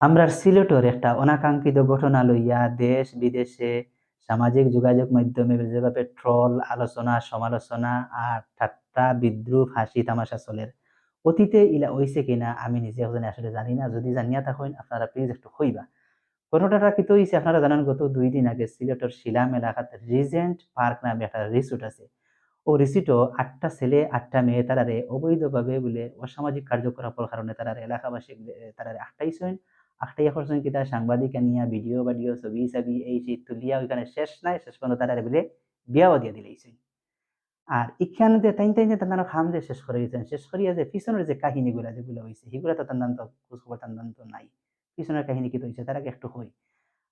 আমরা সিলেটর একটা অনাকাঙ্ক্ষিত ঘটনা লইয়া দেশ, বিদেশে সামাজিক যোগাযোগ মাধ্যমে যেভাবে ট্রল, আলোচনা, সমালোচনা আর ঠাট্টা, বিদ্রুপ, হাসি, তামাশা চলের অতীতে ইলা হইছে কিনা আমি নিজে ওখানে আসলে জানি না। যদি জানিয়া থাকেন, আপনারা প্লিজ একটু কইবা ঘটনাটা কিন্তু হইছে, আপনারা জানেন গত দুই দিন আগে সিলেটর শিলাম এলাকাত রিজেন্ট পার্ক নামে একটা রিসোর্ট আছে। ও রিসিটও আটটা ছেলে, আটটা মেয়ে তারারে অবৈধভাবে বলে অসামাজিক কার্যকলাপের কারণে তারারে এলাকাবাসী তারারে আটটাইছেন আটটাইয়া করছেন কি তার সাংবাদিক আনিয়া ভিডিও বাডিও ছবি ছবি, এই সেই তুলিয়া ওইখানে শেষ নাই, শেষ পর্যন্ত তারারে বলে বিয়াও দিয়ে দিলেইছেন আর ইখানে যে তাইন তাইন তার খাম যে শেষ করে দিয়েছেন, শেষ করিয়া যে পিছনের যে কাহিনীগুলা যেগুলো হয়েছে সেগুলো তো তার তো খোঁজখবর তার তো নাই। পিছনের কাহিনী কি হয়েছে তারা একটু হই।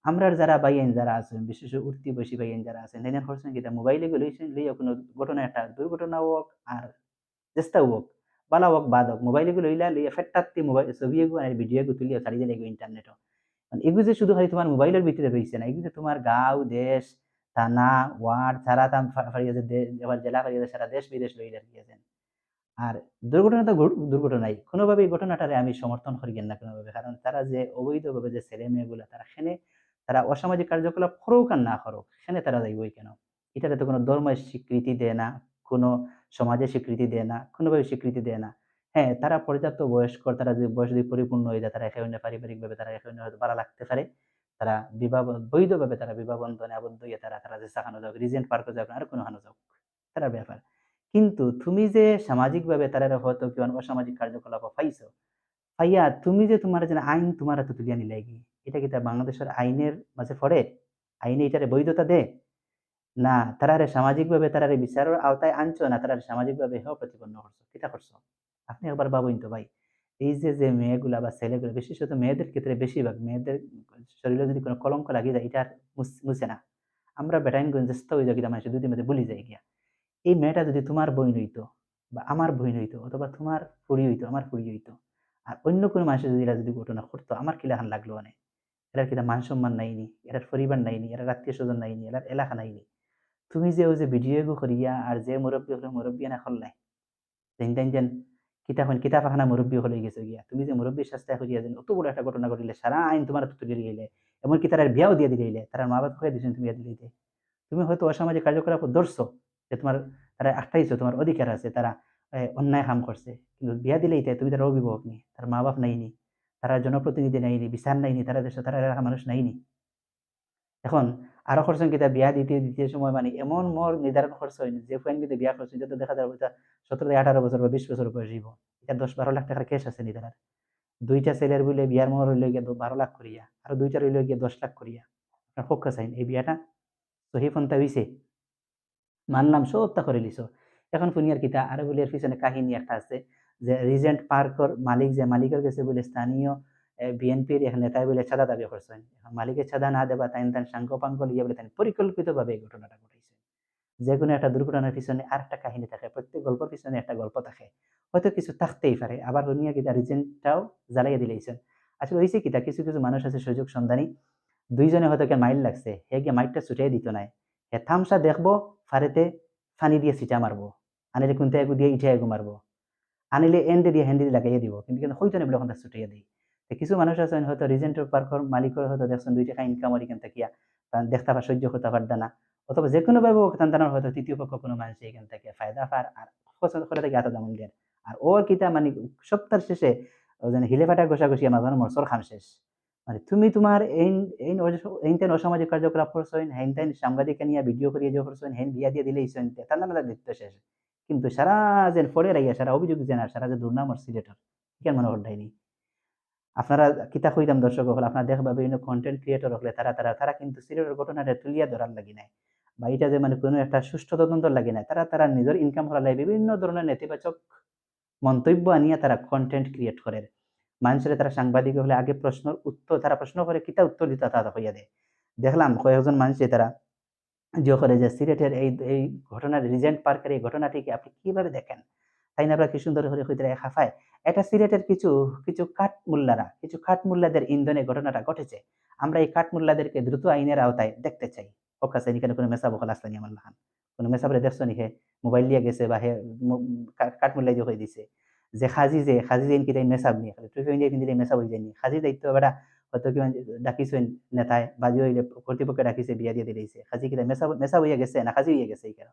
আমরা যারা বাইন যারা আছেন, বিশেষ উঠতি বসি বাইন যারা আছেন তাই করছেন কি মোবাইলে গুলো লইয়া কোনো ঘটনা একটা দুর্ঘটনা হোক আর চেষ্টা হোক বালা হোক বাদ হোক মোবাইলে গুলো লইলা লইয়া ফেট্টাত্তি মোবাইল ছবি এগু আর ভিডিও এগু তুলিয়া ছাড়িয়ে দিলে ইন্টারনেটও মানে এগুলো যে শুধু খালি তোমার মোবাইলের ভিতরে রয়েছে না এগুলো তোমার গাঁও, দেশ, থানা ওয়ার্ড সারা তাম ফাড়িয়ে এবার জেলা ফাড়িয়ে সারা দেশ, বিদেশ লইলে গিয়েছেন আর দুর্ঘটনা তো দুর্ঘটনাই কোনোভাবে এই ঘটনাটারে আমি সমর্থন করি না কোনোভাবে কারণ তারা যে অবৈধভাবে যে ছেলে মেয়েগুলো তারা সেনে তারা অসামাজিক কার্যকলাপ করুক আর না করুক সেখানে তারা যাইবই কেন? এটাতে তো কোনো ধর্মের স্বীকৃতি দেয় না, কোনো সমাজের স্বীকৃতি দেয় না, কোনোভাবে স্বীকৃতি দেয় না। হ্যাঁ তারা পর্যাপ্ত বয়স্ক, তারা যে বয়স যদি পরিপূর্ণ হয়ে যায়, তারা একে অন্য পারিবারিকভাবে, তারা একে অন্য হয়তো ভালো লাগতে পারে। তারা বিবাহ, বৈধভাবে তারা বিবাহ বন্ধনে আবদ্ধ হয়ে তারা তারা যে চাকানো যাক, রিজেন্ট পার্ক যাক, আর কোনো হানো যাক, তারা ব্যাপার। কিন্তু তুমি যে সামাজিকভাবে তারা হয়তো কেউ অসামাজিক কার্যকলাপ পাইছো পাইয়া তুমি যে তোমার যে আইন তোমার হাতে তুলিয়া নিলাই কি? এটা কি তা বাংলাদেশের আইনের মাঝে পড়ে? আইনে এটারে বৈধতা দে না, তারারে সামাজিকভাবে তারারে বিচারের আওতায় আনছো না তারা সামাজিকভাবে হেও প্রতিপন্ন করছ? কিতা করছ? আপনি একবার ভাবুন তো ভাই, এই যে যে মেয়েগুলা বা ছেলেগুলো, বিশেষত মেয়েদের ক্ষেত্রে বেশিরভাগ মেয়েদের শরীরে যদি কোনো কলঙ্ক লাগিয়ে যায়, এটা মুছে না। আমরা বেটাইনগঞ্জ হয়ে যাই মানুষের দুদিন মধ্যে বলি যাই গিয়া। এই মেয়েটা যদি তোমার বই হইতো বা আমার বই হইতো অথবা তোমার ফুড়ি হইতো, আমার ফুড়ি হইতো, আর অন্য কোনো মানুষের যদি এরা যদি ঘটনা করতো আমার কিলাহান লাগল অনেক এরা কিনা মান সম্মান নাইনি এরার পরিবার নাইনি এরা আত্মীয় স্বজন নাইনি এরার এলাকা নাইনি তুমি যে ওই যে ভিডিও করিয়া আর যে মুরব্বী হলে মুরব্বী না করলাই যেন তেন যেন কিতাব কিতাব আখানা মুরব্বী হলে গেছে গিয়া। তুমি যে মুরব্বী শাস্তা করিয়া যেন অত বড় একটা ঘটনা ঘটিলে সারা আইন তোমার তুলে গেলে এমনকি তারা বিয়াও দিয়ে দিলে তারা মা বাপ হয়ে দিয়েছেন তুমি দিলে। তুমি হয়তো অসামাজিক কার্যকলাপ ধরছো যে তোমার তারা আটটাইছো তোমার অধিকার আছে তারা অন্যায় কাম করছে কিন্তু বিয়া দিলেই তাই তুমি তার অভিভাবক নি তার মা বাপ নাইনি তারা জনপ্রতিনিধি নাইনি বিচার নাইনি তারা দেশে তারা এলাকা মানুষ নাইনি এখন আরও খরচ কিতা বিয়া দিতে দিতে সময় মানে এমন মর নির্ধারণ খরচ হয়নি যে ফুয়ান কিন্তু বিয়া খরচ তো দেখা যাবে সতেরো আঠারো বছর বা বিশ বছর বয়স হইব এটা দশ বারো লাখ টাকার কেস আছে নিদারার দুইটা ছেলের বলে বিয়ার মহর হইলে গিয়ে বারো লাখ করিয়া আর দুইটার হইলে গিয়ে দশ লাখ করিয়া। আপনার পক্ষ চাইন এই বিয়াটা সহি ফোনটা হইছে মানলাম সবটা করে লিছ। এখন ফুনিয়ার কিতা আরও বলে এর পিছনে কাহিনী একটা আছে, যে রিজেন্ট পার্কর মালিক যে মালিকের কাছে বলে স্থানীয় বিএনপির নেতাই বলে ছাদা দাবি করছেন। এখন মালিকের ছাদা না দেবা তাই তাই সাংক পাঙ্ক লিয়ে বলে তাই পরিকল্পিতভাবে এই ঘটনাটা ঘটাইছে যে কোনো একটা দুর্ঘটনার পিছনে আর একটা কাহিনী থাকে, প্রত্যেক গল্পের পিছনে একটা গল্প থাকে। হয়তো কিছু থাকতেই পারে, আবার শুনিয়া কিতা রিজেন্টটাও জ্বালাইয়া দিলেইছেন আসলে হয়েছে কিতা কিছু কিছু মানুষ আছে সুযোগ সন্ধানী, দুইজনে হয়তো কে মাইল লাগছে, হে গিয়ে মাইকটা ছুটিয়ে দিত নাই। হে থামসা দেখব, ফারেতে ফানি দিয়ে সিটা মারবো। আনিলে কুন্তে এগু দিয়ে ইঠে এগু মারবো। আনিলে এন্ডে দিয়ে হ্যান্ডি লাগাইয়া দিব, কিন্তু কিন্তু হইতো না বলে ওখান ছুটিয়ে দিই। কিছু মানুষ আছেন হয়তো রিজেন্টের পার্কর মালিকের হয়তো দেখছেন দুই টাকা ইনকাম আর এখান থেকে দেখতে পার সহ্য করতে পারবে না অথবা যে কোনো ভাবে তার হয়তো তৃতীয় পক্ষ কোনো মানুষ এখান থেকে ফায়দা পার আর করে থেকে এত দাম দেন আর ওর কিতা মানে সপ্তাহ শেষে যেন হিলে ফাটা ঘষাঘষি আমার ধরনের মরসর খাম শেষ। মানে তুমি তোমার এই এই এই অসামাজিক কার্যকলাপ করছেন হেন তেন সাংবাদিক নিয়ে ভিডিও করিয়ে যে করছেন হেন বিয়া দিয়ে দিলে ইসেন তার নামে দায়িত্ব শেষ। কিন্তু সারা যেন ফলে রাইয়া সারা অভিযোগ যেন সারা যে দুর্নাম সিলেটর কেন মনে হটাইনি আপনারা কিতা কইতাম দর্শক হল আপনারা দেখবা বিভিন্ন কন্টেন্ট ক্রিয়েটর হলে তারা তারা তারা কিন্তু সিলেটের ঘটনাটা তুলিয়া ধরার লাগি নাই। বা এটা যে মানে কোনো একটা সুষ্ঠু তদন্ত লাগি নাই। তারা তারা নিজের ইনকাম লাগে বিভিন্ন ধরনের নেতিবাচক মন্তব্য আনিয়া তারা কন্টেন্ট ক্রিয়েট করে মানুষের তারা সাংবাদিক হলে আগে প্রশ্ন উত্তর, তারা প্রশ্ন করে কিতা উত্তর দিতে তারা হইয়া দেয়। দেখলাম কয়েকজন মানুষে তারা যে করে যে সিলেটের এই এই ঘটনার, রিজেন্ট পার্কের এই ঘটনাটিকে আপনি কীভাবে দেখেন? তাই না আমরা কি সুন্দর করে হইতে হাফায় এটা সিলেটের কিছু কিছু কাঠমুল্লারা, কিছু কাঠমুল্লাদের ইন্ধনে ঘটনাটা ঘটেছে। আমরা এই কাঠমুল্লাদেরকে দ্রুত আইনের আওতায় দেখতে চাই। ওকা চাই কেন কোনো মেসা বকল আসলানি আমার লাহান। কোনো মেসাবরে দেখছ নি হে? মোবাইল লিয়ে গেছে বা হে কাঠমুল্লাই দিয়ে হয়ে দিছে। যে খাজি যে খাজি যে কিতা মেসাব নিয়ে খালি ট্রিফে ইন্ডিয়া কিন্তু মেসাব হয়ে যায়নি খাজি দায়িত্ব বেটা হয়তো কি ডাকিছেন নেতায়, বাজি হইলে কর্তৃপক্ষে ডাকিছে, বিয়া দিয়ে দিলেইছে। খাজি কিনা মেসা মেসা হইয়া গেছে না, খাজি হইয়া গেছে এই কেন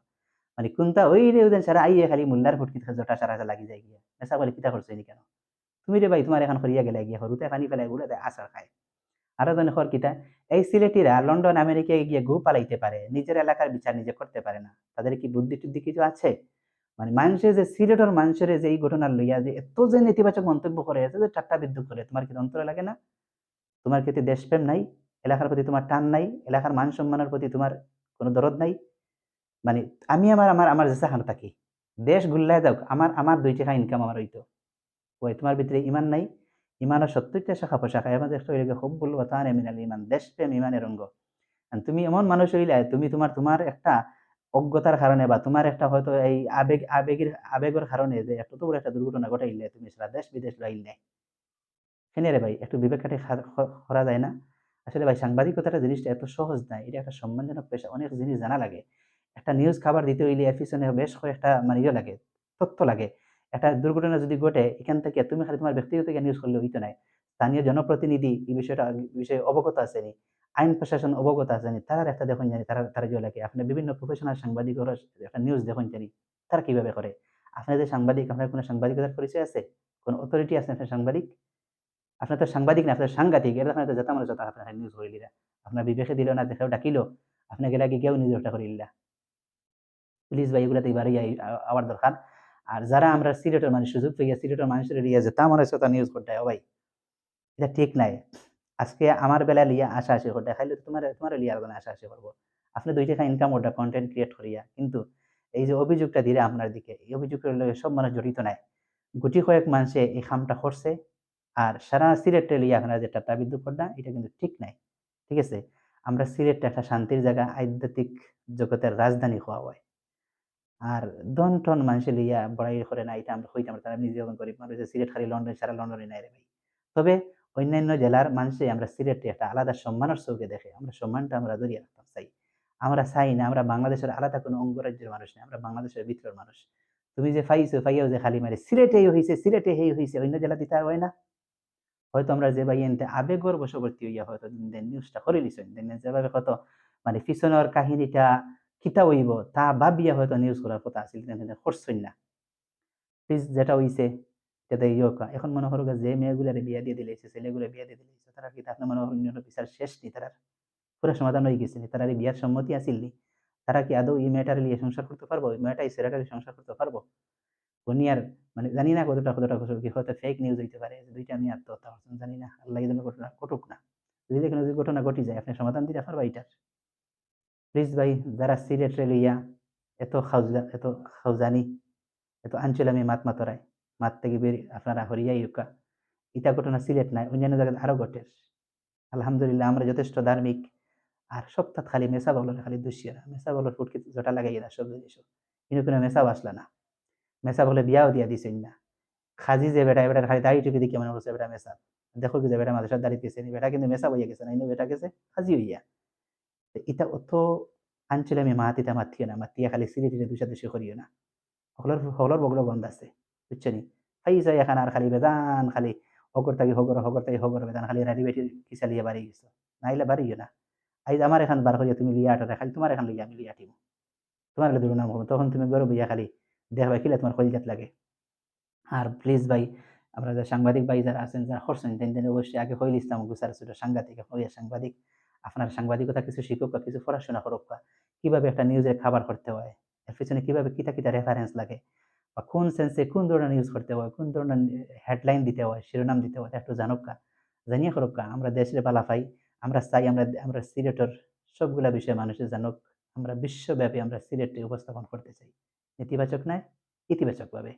মানে কোনটা? হইলে ওদের সারা আইয়ে খালি মোল্লার ফুটকিত জটা সারা লাগি যায় গিয়া। মেসা বলে কিতা করছ কেন? তুমি রে ভাই, তোমার এখন করিয়া গেলে গিয়া হরুতে পানি ফেলাই গুলো আসার খায় আরও জন হর কিতা, এই সিলেটিরা লন্ডন আমেরিকায় গিয়ে গু পালাইতে পারে নিজের এলাকার বিচার নিজে করতে পারে না। তাদের কি বুদ্ধি টুদ্ধি কিছু আছে? মানে মানুষের যে সিলেটের মানুষের যে এই ঘটনার লইয়া যে এত যে নেতিবাচক মন্তব্য করে এত যে ঠাট্টা বিদ্যুৎ করে তোমার কি অন্তরে লাগে না? তোমার ক্ষেত্রে দেশপ্রেম নাই? এলাকার প্রতি তোমার টান নাই? এলাকার মান সম্মানের প্রতি তোমার কোনো দরদ নাই? মানে আমি আমার আমার আমার যে চাহান থাকি। দেশ গুল্লায় যাও, আমার আমার দুই টাকা ইনকাম আমার হইতো। ওই তোমার ভিতরে ইমান নাই? ইমানের সত্তরটা শাখা পোশাখা মধ্যে একটা হইলে খুব বলব তার মিনাল ইমান দেশপ্রেম ইমানের অঙ্গ তুমি এমন মানুষ হইলে তুমি তোমার তোমার একটা অজ্ঞতার কারণে বা তোমার একটা হয়তো এই আবেগ আবেগের আবেগের কারণে যে এত বড় একটা দুর্ঘটনা ঘটাইলে, তুমি সেটা দেশ বিদেশ লাইলে সেনে রে ভাই, একটু বিবেক কাটে করা যায় না? আসলে ভাই সাংবাদিকতাটা জিনিসটা এত সহজ না এটা একটা সম্মানজনক পেশা অনেক জিনিস জানা লাগে। একটা নিউজ খাবার দিতে হইলে এর পিছনে বেশ কয়েকটা মানে ইয়ে লাগে, তথ্য লাগে। একটা দুর্ঘটনা যদি ঘটে, এখান থেকে তুমি খালি তোমার ব্যক্তিগত নিউজ করলে হইতো নাই। স্থানীয় জনপ্রতিনিধি এই বিষয়টা বিষয়ে অবগত আছেনি। আইন প্রশাসন অবগত আছেনি। তারা একটা দেখুন জানি, তারা তারা যে লাগে। আপনি বিভিন্ন প্রফেশনাল সাংবাদিক একটা নিউজ দেখুন জানি, তারা কীভাবে করে? আপনার যে সাংবাদিক, আপনার কোনো সাংবাদিকতার পরিচয় আছে? কোনো অথরিটি আছে আপনার সাংবাদিক? আপনার তো সাংবাদিক না, আপনার সাংঘাতিক, এটা আপনার মানুষ যত আপনার নিউজ করিলিরা। আপনার বিবেকে দিল না, দেখেও ডাকিল। আপনাকে গেলে কেউ নিউজ ওটা করিলা প্লিজ ভাই, এগুলাতে এবারে আবার দরকার। আর যারা আমরা সিলেটের মানুষ, সুযোগ পেয়ে সিলেটের মানুষের লিয়া যে তা মনে হচ্ছে তা নিউজ করতে ভাই। এটা ঠিক নাই। আজকে আমার বেলা লিয়া আশা আসে করতে খাইলে তোমার তোমার লিয়া আলাদা আশা আসে করব আপনি দুই টাকা ইনকাম ওটা কন্টেন্ট ক্রিয়েট করিয়া, কিন্তু এই যে অভিযোগটা দিলে আপনার দিকে, এই অভিযোগের সব মানুষ জড়িত নাই। গুটি কয়েক মানুষে এই খামটা করছে, আর সারা সিলেটে লিয়া আপনারা যে টাটা বিদ্যুৎ করনা এটা কিন্তু ঠিক নাই। ঠিক আছে? আমরা সিলেটটা একটা শান্তির জায়গা, আধ্যাত্মিক জগতের রাজধানী হওয়া হয়। আর দন টন মানুষে লিয়া বড়াই করে না, এটা আমরা হইতাম তারা নিজে যখন গরিব মানুষ সিলেট খালি লন্ডন, সারা লন্ডনে নাই রে ভাই। তবে অন্যান্য জেলার মানুষে আমরা সিলেটে একটা আলাদা সম্মানের চৌকে দেখে, আমরা সম্মানটা আমরা ধরিয়ে রাখতাম, চাই। আমরা চাই না, আমরা বাংলাদেশের আলাদা কোনো অঙ্গরাজ্যের মানুষ নেই, আমরা বাংলাদেশের ভিতরের মানুষ। তুমি যে ফাইছো, ফাইয়াও যে খালি মারে সিলেটে হয়েছে সিলেটে হেই হয়েছে অন্য জেলা দিতে হয় না। হয়তো আমরা যে ভাই এনতে আবেগর বশবর্তী হইয়া হয়তো নিউজটা করে লিছেন যেভাবে হয়তো মানে পিছনের কাহিনীটা কিতা হইব, তা ভাবিয়া হয়তো নিউজ করার কথা আছিল করছেন না। প্লিজ যেটা হইছে, যেটা ইয়োকা এখন মনে করো যে মেয়েগুলারে বিয়া দিয়ে দিলেছে ছেলেগুলো বিয়া দিয়ে দিলেছে তারা কি আপনার মনে করুন বিচার শেষ নি? তারা পুরো সমাধান হয়ে গেছে তারা বিয়ার সম্মতি আসিল নি? তারা কি আদৌ এই মেয়েটার লিয়ে সংসার করতে পারব? ওই মেয়েটা এই ছেলেটার সংসার করতে পারব? দুনিয়ার মানে জানি না কতটা কতটা কি হয়তো ফেক নিউজ হইতে পারে দুইটা আমি আত্মহত্যা জানি না, আল্লাহ যেন ঘটনা ঘটুক না। যদি যদি ঘটনা ঘটি যায়, আপনি সমাধান দিতে পারব এইটার প্লিজ ভাই, যারা সিলেট রেলিয়া এত খাউজা, এত খাউজানি, এত আঞ্চলামি মাত মাতরায়, মাত থেকে বের আপনারা হরিয়া ইউকা ইটা ঘটনা সিলেট নাই, অন্যান্য জায়গায় আরও ঘটে আলহামদুলিল্লাহ, আমরা যথেষ্ট ধার্মিক, আর সপ্তাহ খালি মেসা বললে খালি দুষিয়া মেসা বলর ফুটকি জটা লাগাই না সব জিনিস কিন্তু কোনো মেসাও আসলা না। মেসা বলে বিয়াও দিয়া দিছেন না। খাজি যে বেটা এবার খালি দাড়ি টুপি দিকে মনে করছে বেটা মেসা, দেখো কি যে বেটা মাদ্রাসার দাঁড়িয়েছে বেটা কিন্তু মেসা বইয়া গেছে, না বেটা গেছে, খাজি হইয়া। এটা অত আঞ্চলে আমি মাতিতা মাতিও না মাতিয়া খালি সিলেটিতে দুষা দুষি করিও না। সকলের সকলের বগলো বন্ধ আছে বুঝছ নি? ফাই যাই এখন আর খালি বেদান খালি হগর তাকি হগর হগর তাকি হগর বেদান খালি রাড়ি বেটি কিসালিয়া বাড়ি গেছো নাইলে বাড়িও না। আইজ আমার এখান বার করিয়া তুমি লিয়া আটা খালি তোমার এখান লিয়া, আমি লিয়া টিমু তোমার দুটো নাম তখন তুমি গরু বইয়া খালি দেখবা কিলে তোমার কলিজাত লাগে। আর প্লিজ ভাই আমরা যে সাংবাদিক ভাই যারা আছেন যারা করছেন তেন অবশ্যই আগে হইল ইসলাম গুসার ছোট সাংঘাতিক হইয়া সাংবাদিক। আপনার সাংবাদিকতা কিছু শিখুক বা কিছু পড়াশোনা করুক বা কীভাবে একটা নিউজের খাবার করতে হয়, এর পিছনে কীভাবে কিতা কিতা রেফারেন্স লাগে বা কোন সেন্সে কোন ধরনের নিউজ করতে হয়, কোন ধরনের হেডলাইন দিতে হয়, শিরোনাম দিতে হয় একটু জানুক কা, জানিয়ে করুক কা, আমরা দেশের বালা পাই, আমরা চাই আমরা আমরা সিলেটের সবগুলা বিষয়ে মানুষের জানুক, আমরা বিশ্বব্যাপী আমরা সিলেটটি উপস্থাপন করতে চাই। নেতিবাচক নয়, ইতিবাচকভাবে।